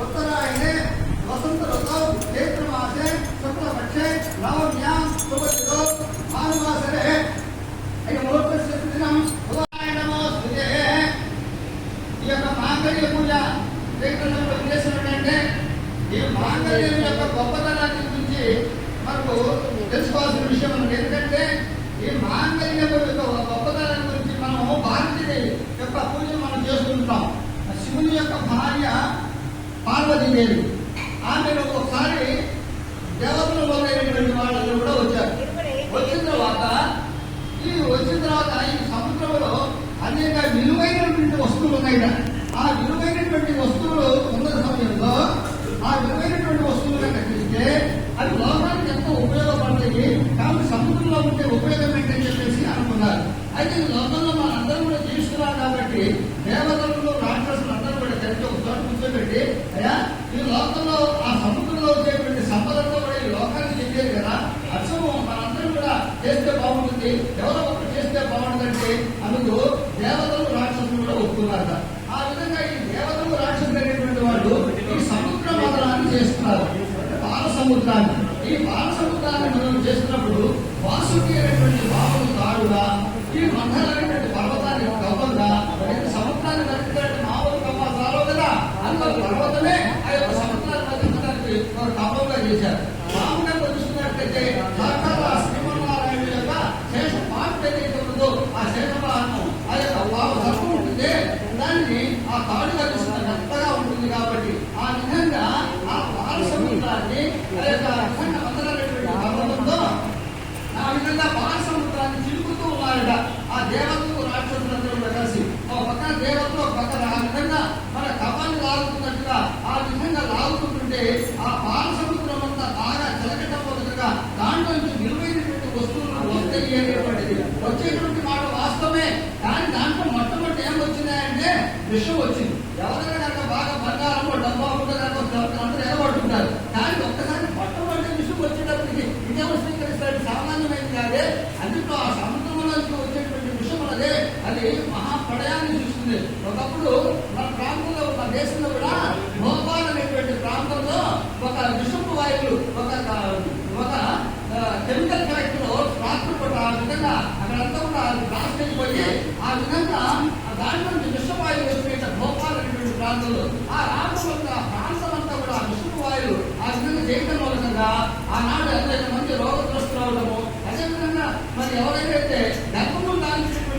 ಒತ್ತರಾಯಣೆ ವಸಂತ ಋತು ಚೈತ್ರ ಮಾಸೆ ಶುಕ್ಲಪಕ್ಷೆ ನವಮ್ಯಾಂ ಸುಭದಿರೋ ಭಾನುವಾಸರೆ ಈಗ ಮೂವತ್ತಷ್ಟು ದಿನ ಉದಾಹರಣೆ ನಮೋಸ್ತುತೆ ఈ యొక్క మాంగళ్య పూజ శ్రీకృష్ణుడు ఉద్దేశం ఏంటంటే ఈ మాంగళ్యం యొక్క గొప్పతనాన్ని గురించి మనకు తెలుసుకోవాల్సిన విషయం ఉంది ఎందుకంటే ఈ మాంగళ్యం యొక్క గొప్పతనాన్ని గురించి మనం భారతీయ యొక్క పూజ మనం చేసుకుంటున్నాం శివుని యొక్క భార్య పార్వతీదేవి. ఆమెను ఒకసారి దేవతలు మొదలైనటువంటి వాళ్ళందరూ కూడా వచ్చారు. వచ్చిన తర్వాత ఈ వచ్చిన తర్వాత ఈ సముద్రంలో అనేక విలువైనటువంటి వస్తువులు ఉన్నాయి ఆ విలువైనటువంటి వస్తువులు ఉన్న సమయంలో ఆ విలువైనటువంటి వస్తువులు కనుక అది అవి లోకానికి ఎంతో ఉపయోగపడతాయి. కాబట్టి సముద్రంలో ఉంటే ఉపయోగం ఏంటని చెప్పేసి అనుకున్నారు. అయితే ఈ లోకంలో మన అందరం కూడా జీవిస్తున్నాం కాబట్టి దేవతలలో రాక్షసులు అందరూ కూడా కలిసి ఒక చోట కూర్చోబెట్టి అయ్యా ఈ లోకంలో ఆ సముద్రంలో వచ్చేటువంటి సంపదంతో కూడా ఈ లోకానికి చెందేది కదా. అసలు మనందరం కూడా చేస్తే బాగుంటుంది. ఎవరో ఒకరు చేస్తే బాగుంటుందంటే అందుకు దేవతలు రాక్షసులు కూడా ఒప్పుకున్నారట ఆ విధంగా ఈ దేవతలు రాక్షసులు అనేటువంటి వాళ్ళు ఈ సముద్ర మదనాన్ని చేస్తున్నారు. అంటే బాల సముద్రాన్ని. ఈ బాల సముద్రాన్ని మనం చేస్తున్నప్పుడు వాసుకి అనేటువంటి బాబులు తాడుగా ఈ మండలైనటువంటి పర్వతాన్ని కవ్వంగా మరి సముద్రాన్ని నడిపినటువంటి మామూలు కవ్వ చాలు కదా అందులో పర్వతమే ఆ యొక్క సముద్రాన్ని నడిపించడానికి ఒక కవ్వంగా చేశారు మామూలుగా చూస్తున్నట్లయితే సాక్షాత్ ఆ శ్రీమన్నారాయణ యొక్క శేష పాత్ర ఏదైతే ఉందో ఆ శేషవాహనం ఆ యొక్క వామ సర్పం ఉంటుంది దాన్ని ఆ తాడు కలిసిన మెత్తగా ఉంటుంది కాబట్టి ఆ విధంగా ఆ బాల సముద్రాన్ని ఆ ఆ విధంగా బాల సముద్రాన్ని ఉన్నారట ఆ దేవతలు రాక్షసులందరూ కూడా కలిసి ఒక పక్కన దేవతలు ఒక పక్కన ఆ విధంగా మన కవ్వాన్ని లాగుతున్నట్టుగా ఆ విధంగా లాగుతుంటుంటే ఆ బాల సముద్రం అంతా బాగా చిలకటం మొదలుగా దాంట్లో నుంచి విలువైనటువంటి వస్తువులు వస్తాయి అనేటువంటిది వచ్చేటువంటి మాట వాస్తవమే. కానీ దాంట్లో మొట్టమొదటి ఏం వచ్చిందంటే విషం వచ్చింది. ఎవరైనా మహాప్రళయాన్ని ఒకప్పుడు మన ప్రాంతంలో మన దేశంలో కూడా భోపాల్ అనేటువంటి ప్రాంతంలో ఒక విషపు వాయువులు ఒక ఒక కెమికల్ ఫ్యాక్టరీలో రాత్రి పూట ఆ విధంగా అక్కడంతా కూడా బ్లాస్ట్ పోయి ఆ విధంగా ఆ దాంట్లో నుంచి విషవాయువు వచ్చిన భోపాల్ అనేటువంటి ప్రాంతంలో. ఆ రాష్ట్రం యొక్క ప్రాంతం అంతా కూడా ఆ విషపు వాయువు ఆ విధంగా చేయడం మూలంగా ఆనాడు అనేక మంది రోగగ్రస్తులు అవడము అదేవిధంగా మరి ఎవరైతే గర్భము దాల్చినటువంటి